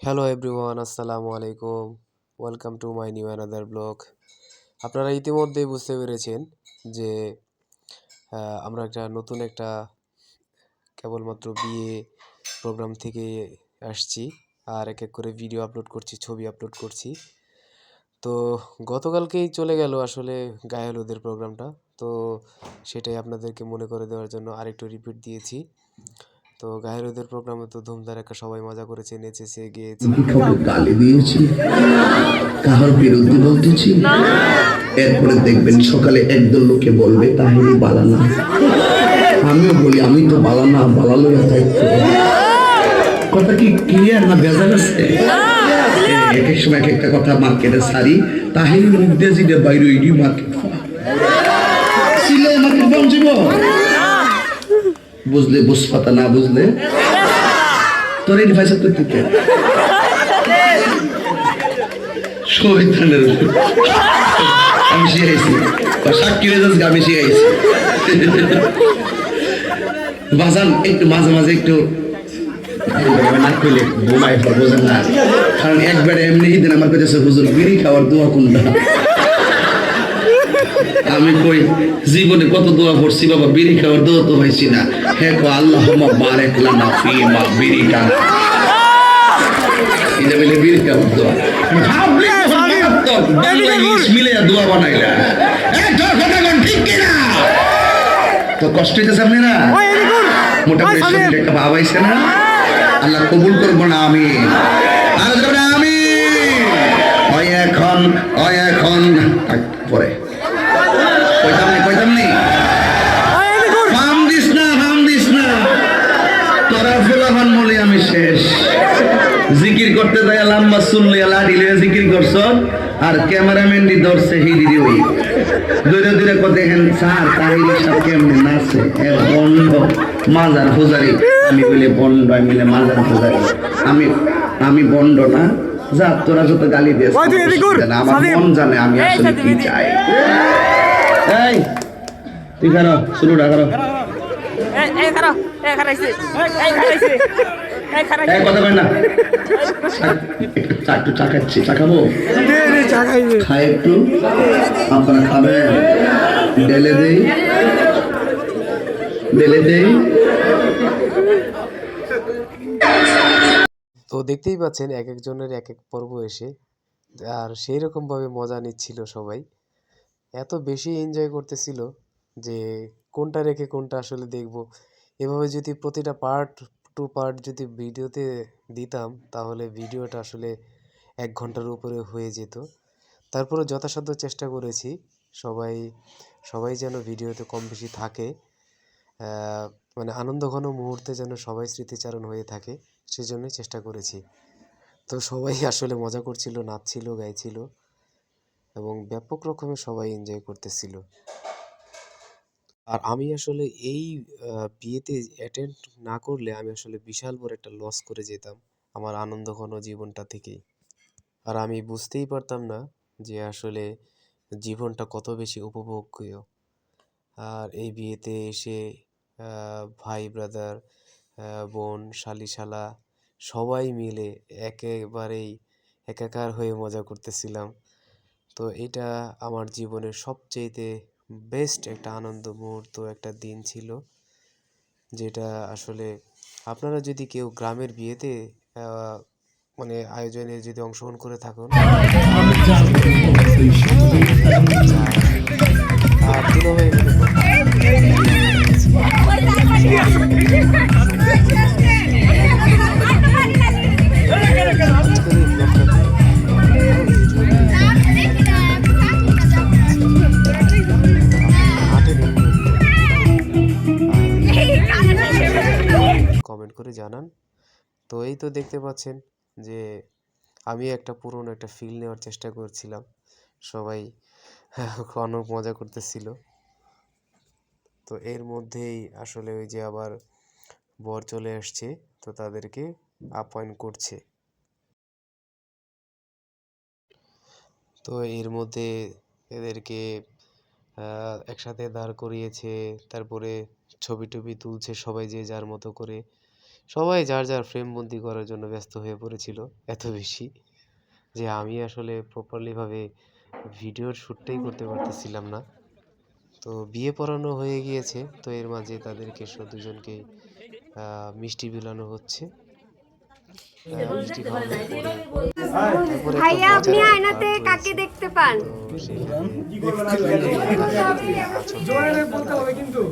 Hello everyone আসসালামু আলাইকুম welcome to my new another blog আপনারা ইতিমধ্যেই বুঝতে পেরেছেন যে আমরা একটা নতুন একটা কেবলমাত্র বিয়ে প্রোগ্রাম থেকে আসছি আর এক এক করে ভিডিও আপলোড করছি, ছবি আপলোড করছি। তো গতকালকেই চলে গেল আসলে গায়ে হলুদের প্রোগ্রামটা তো সেটাই আপনাদেরকে মনে করে দেওয়ার জন্য আরেকটু রিপিট দিয়েছি। তো গায়ে হলুদের প্রোগ্রামে তো ধুমধারাক্কা সবাই মজা করেছে নেচেছে গিয়েছে। কাউকে গালি দিয়েছি কাহার বিরুদ্ধে বলতেছি। এরপরে দেখবেন সকালে একদল লোকে বলবে তাহলে বালানা। আমিও বলি আমি তো বালানা বালালো দায়িত্ব। কথা কি ক্লিয়ার না ভেজাল আছে? এক এক সময় এক একটা কথা মার্কেটে সারি তাহিনী মুখ দিয়ে জিডে বাইরে ইডি মার্কেট সিলে মার্কেট পৌঁছিব বুঝলে বুঝপাতা না বুঝলে? তোর এই ভাষা তো তুই শহীদানের আমি শিখাইছি। সাক্ষী হয়ে যাচ্ছে আমি শিখাইছি। বাজান একটু মাঝে মাঝে একটু না কইলে বোমাই বোঝেন না। কারণ একবারে এমনি দিন আমার কাছে হুজুর বিড়ি খাওয়ার দোয়া কোনটা? আমি কই জীবনে কত দোয়া করছি বাবা বিড়ি খাওয়ার দোয়া তো হয়েছি না। হে কো আল্লাহ বারেক লানা ফি মা বিড়ি কানা এটা বলে বিড়ি খাওয়ার দোয়া। মিলে দোয়া বানাইলা। ঠিক কিনা? তো কষ্ট হইতেছে আপনারা? মোটামুটি শরীরে একটা ভাব আইছে না? আল্লাহ কবুল করব না আমি। আমি। এখন এখন। পরে কইতাম নি কইতাম নি ফাম দিস না ফাম দিস না। তোরা ফুলাফান বলি আমি শেষ। জিকির করতে যায় লম্বা শুনলে লাঠি লিয়ে জিকির করছ আর ক্যামেরাম্যান দি ধরছে হিডি ওই। দূরে দূরে কত দেখেন স্যার তাহিলে সব কেমনে নাচে এ বন্ধ মাজার পূজারি। আমি বলি বন্ড আমি বলে মাজার পূজারি। আমি আমি বন্ড না। যা তোরা যত গালি দিয়েছ আমার মন জানে আমি আসলে কি চাই? এই তুই খারো আপনারা খাবেন। ডেলে দেই। ডেলে দেই। তো দেখতেই পাচ্ছেন এক একজনের এক এক পর্ব এসে আর সেই রকমভাবে মজা নিচ্ছিল সবাই। এত বেশি এনজয় করতেছিল যে কোনটা রেখে কোনটা আসলে দেখব। এভাবে যদি প্রতিটা পার্ট টু পার্ট যদি ভিডিওতে দিতাম, তাহলে ভিডিওটা আসলে এক ঘণ্টার উপরে হয়ে যেত। তারপরে যথাসাধ্য চেষ্টা করেছি। সবাই সবাই যেন ভিডিওতে কম বেশি থাকে। মানে আনন্দঘন মুহূর্তে যেন সবাই স্মৃতিচারণ হয়ে থাকে, সেজন্যই চেষ্টা করেছি। তো সবাই আসলে মজা করছিল, নাচছিল, গাইছিল। এবং ব্যাপক রকমের সবাই এনজয় করতেছিল। আর আমি আসলে এই বিয়েতে অ্যাটেন্ড না করলে আমি আসলে বিশাল বড় একটা লস করে যেতাম আমার আনন্দঘন জীবনটা থেকেই। আর আমি বুঝতেই পারতাম না যে আসলে জীবনটা কত বেশি উপভোগ্য। আর এই বিয়েতে এসে ভাই ব্রাদার বোন শালিশালা সবাই মিলে একেবারেই একাকার হয়ে মজা করতেছিলাম। তো এটা আমার জীবনের সবচেয়েতে বেস্ট একটা আনন্দ মুহূর্ত একটা দিন ছিল। যেটা আসলে আপনারা যদি কেউ গ্রামের বিয়েতে মানে আয়োজনে যদি অংশগ্রহণ করে থাকুন আর দুলাভাই তো দেখতে পাচ্ছেন যে আমি একটা পুরনো একটা ফিল নেওয়ার চেষ্টা করছিলাম। সবাই অনেক মজা করতেছিল। তো এর মধ্যেই আসলে ওই যে আবার বর চলে আসছে, তো তাদেরকে আপ্যায়ন করছে। তো এর মধ্যে এদেরকে একসাথে দাঁড় করিয়েছে, তারপরে ছবি টবি তুলছে সবাই যে যার মতো করে। সবাই যার যার ফ্রেম বন্দি করার জন্য ব্যস্ত হয়ে পড়েছিল এত বেশি যে আমি আসলে প্রপারলিভাবে ভিডিওর শ্যুটটাই করতে পারতেছিলাম না। তো বিয়ে পড়ানো হয়ে গিয়েছে তো এর মাঝে তাদেরকে সব দুজনকে মিষ্টি বিলানো হচ্ছে। ভাইয়া আপনি আয়নাতে কাকে দেখতে পান? জোরে বলতে পারব না,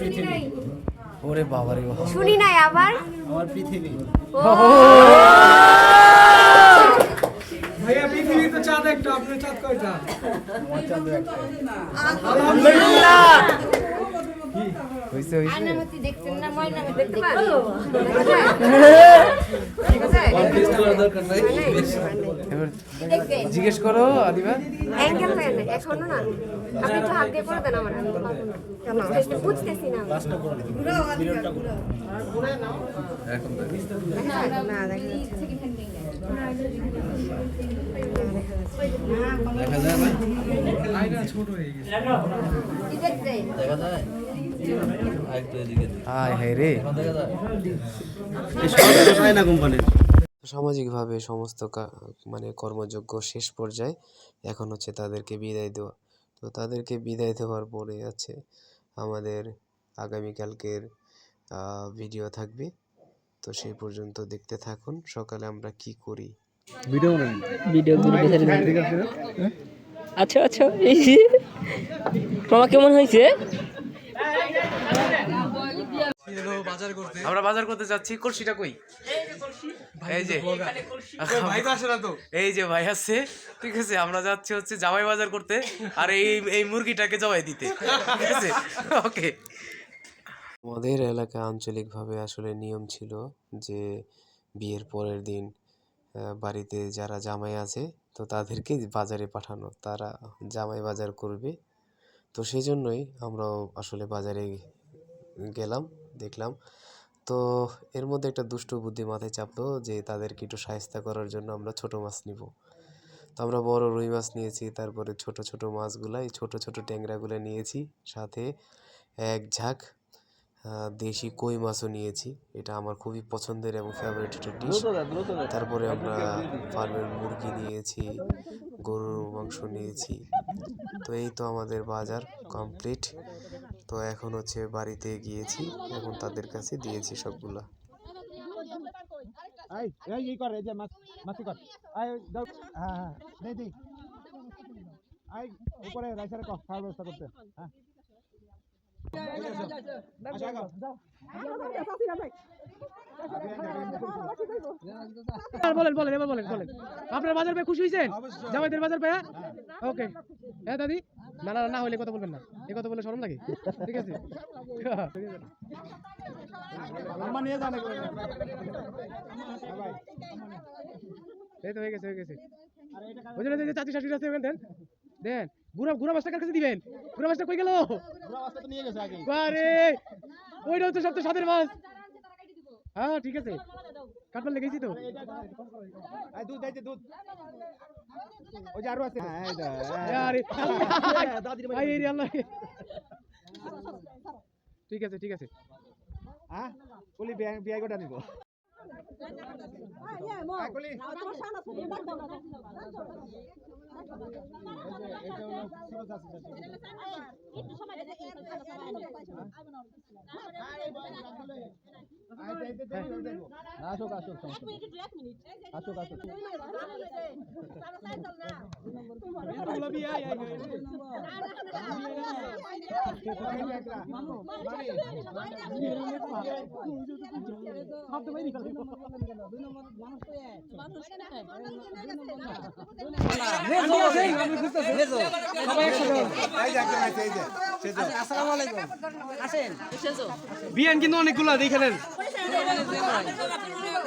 শুনি নাই। ওরে বাবারে বাবা। শুনি নাই আবার? আমার পৃথিবী। ভাইয়া পৃথিবীতে চাঁদ একটা আপনার চাঁদ কয়টা আলহামদুলিল্লাহ। হইছে হইছে? দেখছেন না ময়নামতি দেখতে পান? জিজ্ঞেস করো আদিবা। অ্যাঙ্গেল হয় না এখনও না। আপনি একটু হাত দিয়ে করে আমার। আমি তো পারব না। কেন বুঝতেছি না না, না দেখা যায় না? ছোট হয়ে গেছে। দেখা যায়। আরেকটু হায় হায় রে। দেখা যায়। না কোম্পানির। সামাজিকভাবে সমস্ত কা- মানে কর্মযোগ্য শেষ পর্যায়ে এখন হচ্ছে তাদেরকে বিদায় দেওয়া। তো তাদেরকে বিদায় দেওয়ার পরে আছে আমাদের আগামীকালকের ভিডিও থাকবে। তো সেই পর্যন্ত দেখতে থাকুন সকালে আমরা কি করি। ভিডিও গুলো দেখে আচ্ছা আচ্ছা এই মামা কেমন হয়েছে? আমরা বাজার করতে যাচ্ছি কলসিটা কই? এই যে ভাই তো আসে না তো? এই যে ভাই আছে ঠিক আছে আমরা যাচ্ছি হচ্ছে জামাই বাজার করতে আর এই এই মুরগিটাকে জবাই দিতে ঠিক আছে? ওকে। আমাদের এলাকায় আঞ্চলিকভাবে আসলে নিয়ম ছিল যে বিয়ের পরের দিন বাড়িতে যারা জামাই আছে তো তাদেরকে বাজারে পাঠানো তারা জামাই বাজার করবে। তো সেই জন্যই আমরাও আসলে বাজারে গেলাম দেখলাম। তো এর মধ্যে একটা দুষ্ট বুদ্ধি মাথায় চাপলো যে তাদেরকে একটু সাহায্য করার জন্য আমরা ছোট মাছ নিব। তো আমরা বড় রুই মাছ নিয়েছি তারপরে ছোট ছোট মাছগুলা এই ছোট ছোট ট্যাংরাগুলো নিয়েছি সাথে এক ঝাঁক দেশি কই মাছও নিয়েছি। এটা আমার খুবই পছন্দের এবং ফেভারিট একটা ডিশ তারপরে আমরা ফার্মের মুরগি নিয়েছি গরুর মাংস নিয়েছি। তো এই তো আমাদের বাজার কমপ্লিট তো এখন হচ্ছে বাড়িতে গিয়েছি, এখন তাদের কাছে দিয়েছি সবগুলা। হ্যাঁ হ্যাঁ উপরে রাইসারে খাওয়ার ব্যবস্থা করতে। হ্যাঁ। বলেন বলেন এবার বলেন বলেন। আপনার বাজার পেয়ে খুশি হয়েছেন জামাইদের বাজার পেয়ে ওকে। হ্যাঁ দাদি? না না না হলে কথা বলবেন না। এ কথা বলে শরম লাগে? ঠিক আছে? আম্মা নিয়ে যান এই তো হয়ে গেছে হয়ে গেছে। ওই জন্য যে চাচি শাশুড়ি আছে দেন। দেন। গুড়া গুড়া মাছটা কার কাছে দিবেন? গুড়া মাছটা কই গেল? তো নিয়ে গেছে আগে আরে ওইটা হচ্ছে সবচেয়ে স্বাদের মাছ। হ্যাঁ ঠিক আছে। কাটবার লেগেছি তো। আই দুধ দুধ। ওই যে আরও আছে। হ্যাঁ এই যা আরে! আই রে আল্লাহ! ঠিক আছে ঠিক আছে। হ্যাঁ? কলি বিয়া বিয়া গোটা নিব। আয় কলি আসুক আসুক আসুক আসুক বিয়ান কিন্তু অনেকগুলো দেখে নেন।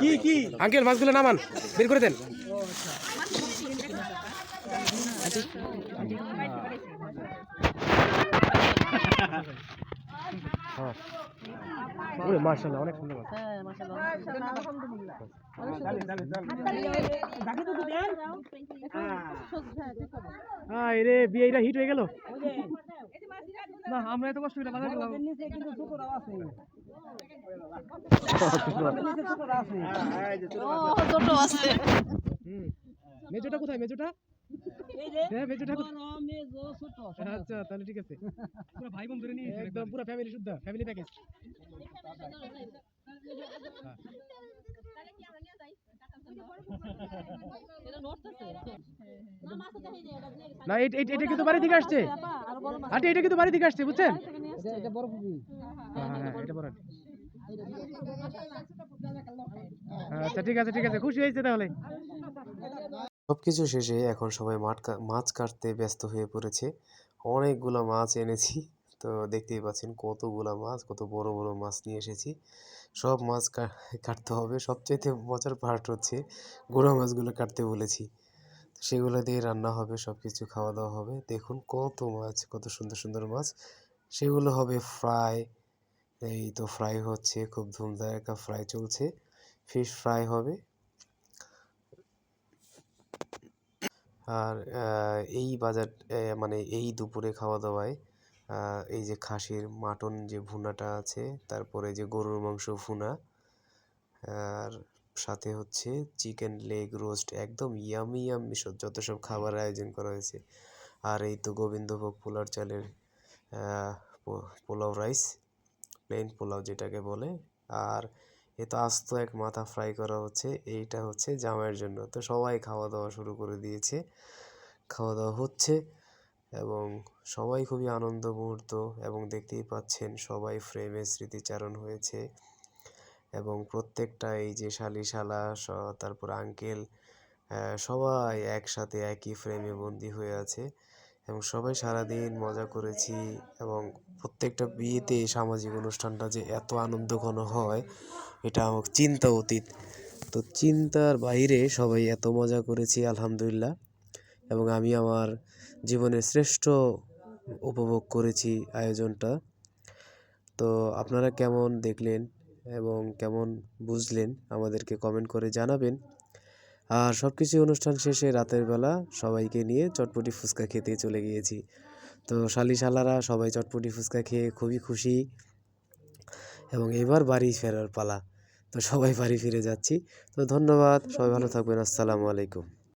কি কি আঙ্কেল মাছগুলো নামান বের করে দেন। ওরে মাশাআল্লাহ অনেক সুন্দর। মাছ রে বিয়েটা হিট হয়ে গেল। না আমরা এত কষ্ট করে বাজার করলাম হুম। মেজোটা কোথায় মেজোটা? হ্যাঁ মেজোটা আচ্ছা তাহলে ঠিক আছে। পুরো ভাই বোন ধরে নিয়ে একদম পুরো ফ্যামিলি শুদ্ধ ফ্যামিলি প্যাকেজ না এটা এটা- এটা কিন্তু বাড়ি থেকে আসছে। আন্টি এটা কিন্তু বাড়ি থেকে আসছে বুঝছেন? হ্যাঁ হ্যাঁ এটা বড় আচ্ছা ঠিক আছে ঠিক আছে খুশি হয়েছে তাহলে। সবকিছু শেষে এখন সবাই মাঠ মাছ কাটতে ব্যস্ত হয়ে পড়েছে। অনেকগুলা মাছ এনেছি। তো দেখতেই পাচ্ছেন কতগুলা মাছ, কত বড় বড় মাছ নিয়ে এসেছি। সব মাছ কাটতে হবে। সবচাইতে মজার পার্ট হচ্ছে গোড়া মাছগুলো কাটতে বলেছি। সেগুলো দিয়ে রান্না হবে সব কিছু খাওয়া দাওয়া হবে। দেখুন কত মাছ, কত সুন্দর সুন্দর মাছ। সেগুলো হবে ফ্রাই এই তো ফ্রাই হচ্ছে, খুব ধুমধারাক্কা ফ্রাই চলছে। ফিশ ফ্রাই হবে। আর এই বাজার মানে এই দুপুরে খাওয়া দাওয়ায় এই যে খাসির মাটন যে ভুনাটা আছে, তারপরে যে গরুর মাংস ভুনা, আর সাথে হচ্ছে চিকেন লেগ রোস্ট, একদম ইয়ামি ইয়ামি সব, যত সব খাবার আয়োজন করা হয়েছে। আর এই তো গোবিন্দভোগ পোলার চালের পোলাও রাইস প্লেন পোলাও যেটাকে বলে। আর এ তো আস্ত এক মাথা ফ্রাই করা হচ্ছে, এইটা হচ্ছে জামাইয়ের জন্য। তো সবাই খাওয়া দাওয়া শুরু করে দিয়েছে। খাওয়া দাওয়া হচ্ছে। এবং সবাই খুবই আনন্দ মুহূর্ত এবং দেখতেই পাচ্ছেন সবাই ফ্রেমে স্মৃতিচারণ হয়েছে এবং প্রত্যেকটা এই যে শালিশালা তারপর আঙ্কেল সবাই একসাথে একই ফ্রেমে বন্দি হয়ে আছে এবং সবাই সারাদিন মজা করেছি এবং প্রত্যেকটা বিয়েতে সামাজিক অনুষ্ঠানটা যে এত আনন্দঘন হয়, এটা আমার চিন্তা অতীত। তো চিন্তার বাইরে সবাই এত মজা করেছি, আলহামদুলিল্লাহ। এবং আমি আমার জীবনের শ্রেষ্ঠ উপভোগ করেছি আয়োজনটা। তো আপনারা কেমন দেখলেন এবং কেমন বুঝলেন আমাদেরকে কমেন্ট করে জানাবেন। আর সব কিছু অনুষ্ঠান শেষে রাতের বেলা সবাইকে নিয়ে চটপটি ফুচকা খেতে চলে গিয়েছি। তো শালি শালারা সবাই চটপটি ফুচকা খেয়ে খুবই খুশি এবং এবার বাড়ি ফেরার পালা। তো সবাই বাড়ি ফিরে যাচ্ছি। তো ধন্যবাদ, সবাই ভালো থাকবেন, আসসালামু আলাইকুম।